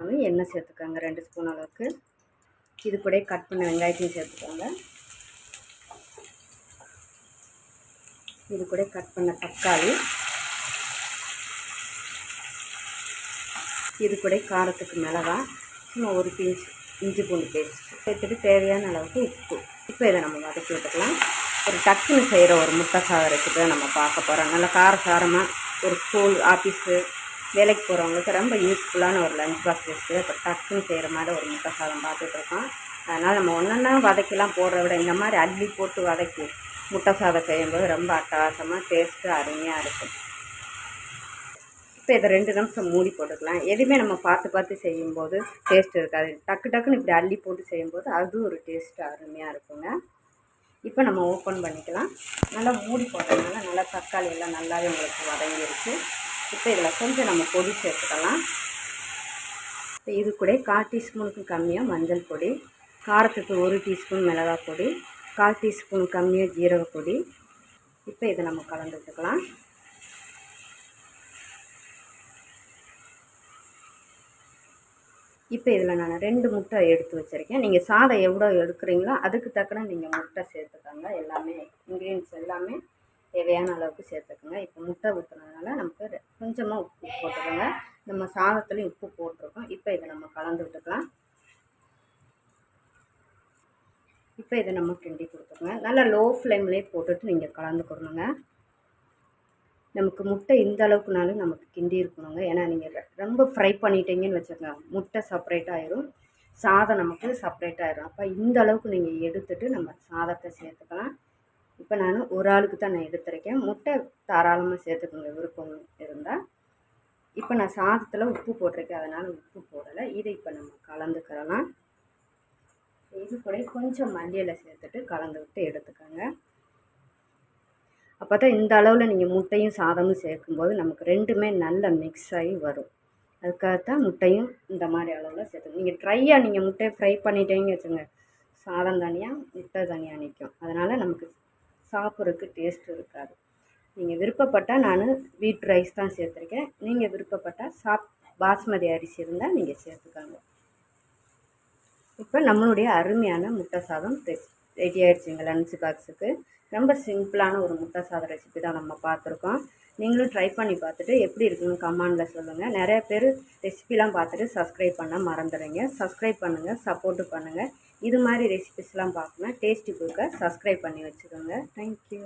எண்ணெய் சேர்த்துக்கோங்க ரெண்டு ஸ்பூன் அளவுக்கு. இது கூட கட் பண்ண வெங்காயத்தையும் சேர்த்துக்கோங்க. இது கூட கட் பண்ண தக்காளி. இது கூட காரத்துக்கு மிளகா. சும்மா ஒரு பீஸ் இஞ்சி பூண்டு பேஸ்ட். சேர்த்துட்டு தேவையான அளவுக்கு உப்பு. இப்போ இதை நம்ம வதக்கி விட்டுக்கலாம். ஒரு டக்குன்னு செய்கிற ஒரு முட்டை சாதம் ரெசிபி நம்ம பார்க்க போகிறோம் நல்லா கார சாரமாக ஒரு ஸ்கூல் ஆஃபீஸு வேலைக்கு போகிறவங்களுக்கு ரொம்ப யூஸ்ஃபுல்லான ஒரு லஞ்ச் பாக்ஸ் ரெசிபி இப்போ டக்குன்னு செய்கிற மாதிரி ஒரு முட்டை சாதம் பார்த்துட்ருக்கோம். அதனால் நம்ம ஒன்றா வதக்கிலாம் போடுற விட இந்த மாதிரி அள்ளி போட்டு வதக்கி முட்டை சாதம் செய்யும்போது ரொம்ப அட்டகாசமாக டேஸ்ட்டு அருமையாக இருக்கும். இப்போ இதை ரெண்டு நிமிஷம் மூடி போட்டுக்கலாம். எதுவுமே நம்ம பார்த்து பார்த்து செய்யும்போது டேஸ்ட் இருக்காது. டக்கு டக்குன்னு இப்படி அள்ளி போட்டு செய்யும்போது அது ஒரு டேஸ்ட்டு அருமையாக இருக்குங்க. இப்போ நம்ம ஓப்பன் பண்ணிக்கலாம். நல்லா மூடி போட்டதுனால நல்லா தக்காளி எல்லாம் நல்லாவே உங்களுக்கு வதங்கிருச்சு. இப்போ இதில் கொஞ்சம் நம்ம பொடி சேர்த்துக்கலாம். இப்போ இது கூட கால் டீஸ்பூனுக்கு கம்மியாக மஞ்சள் பொடி காரத்துக்கு ஒரு டீஸ்பூன் மிளகாய் பொடி கால் டீஸ்பூன் கம்மியாக ஜீரக பொடி. இப்போ இதை நம்ம கலந்துக்கலாம் இப்போ இதில் நான் ரெண்டு முட்டை எடுத்து வச்சுருக்கேன். நீங்கள் சாதம் எவ்வளோ எடுக்கிறீங்களோ அதுக்கு தக்கன நீங்கள் முட்டை சேர்த்துக்கோங்க. எல்லாமே இன்க்ரீடியன்ஸ் எல்லாமே தேவையான அளவுக்கு சேர்த்துக்கோங்க. இப்போ முட்டை ஊற்றுனதுனால நமக்கு கொஞ்சமாக உப்பு போட்டுக்கோங்க. நம்ம சாதத்துலேயும் உப்பு போட்டிருக்கோம். இப்போ இதை நம்ம கலந்து விட்டுக்கலாம். இப்போ இதை நம்ம கிண்டி கொடுத்துருங்க நல்லா லோ ஃப்ளேம்லேயே போட்டுட்டு நீங்கள் கலந்துக்கணுங்க நமக்கு முட்டை இந்த அளவுக்குனாலும் நமக்கு கிண்டி இருக்கணுங்க. ஏன்னா நீங்கள் ரொம்ப ஃப்ரை பண்ணிட்டீங்கன்னு வச்சுக்கோங்க. முட்டை செப்பரேட் ஆயிரும். சாதம் நமக்கு செப்பரேட் ஆயிரும். அப்போ இந்த அளவுக்கு நீங்கள் எடுத்துட்டு நம்ம சாதத்தை சேர்த்துக்கலாம். இப்போ நான் ஒரு ஆளுக்கு தான் நான் எடுத்துருக்கேன். முட்டை தாராளமாக சேர்த்துக்கோங்க விருப்பம் இருந்தால் இப்போ நான் சாதத்தில் உப்பு போட்டிருக்கேன். அதனால் உப்பு போடலை. இதை இப்போ நம்ம கலந்துக்கிறலாம் இது கூட கொஞ்சம் மல்லியில் சேர்த்துட்டு கலந்து விட்டு எடுத்துக்கோங்க. அப்போ தான் இந்த அளவில் நீங்கள் முட்டையும் சாதமும் சேர்க்கும்போது நமக்கு ரெண்டுமே நல்ல மிக்ஸ் ஆகி வரும். அதுக்காகத்தான் முட்டையும் இந்த மாதிரி அளவில் சேர்த்து நீங்கள் ட்ரையாக நீங்கள் முட்டையை ஃப்ரை பண்ணிட்டேங்க வச்சுங்க சாதம் தனியாக முட்டை தனியாக நிற்கும் அதனால் நமக்கு சாப்பிட்றதுக்கு டேஸ்ட் இருக்காது. நீங்கள் விருப்பப்பட்டால் நான் வீட் ரைஸ் தான் சேர்த்துருக்கேன். நீங்கள் விருப்பப்பட்டால் சாப் பாஸ்மதி அரிசி இருந்தால் நீங்கள் சேர்த்துக்கோங்க. இப்போ நம்மளுடைய அருமையான முட்டை சாதம் ரெடி ஆகிடுச்சிங்க லன்ச் பாக்ஸுக்கு ரொம்ப சிம்பிளான ஒரு முட்டை சாதம் ரெசிபி தான் நம்ம பார்த்துருக்கோம். நீங்களும் ட்ரை பண்ணி பார்த்துட்டு எப்படி இருக்குன்னு கமெண்டில் சொல்லுங்கள் நிறைய பேர் ரெசிபிலாம் பார்த்துட்டு சப்ஸ்கிரைப் பண்ண மறந்துடுங்க சப்ஸ்கிரைப் பண்ணுங்கள் சப்போர்ட்டு பண்ணுங்கள் இது மாதிரி ரெசிபிஸ்லாம் பார்க்கணும். டேஸ்டி கொடுக்க சப்ஸ்கிரைப் பண்ணி வச்சுக்கோங்க. தேங்க்யூ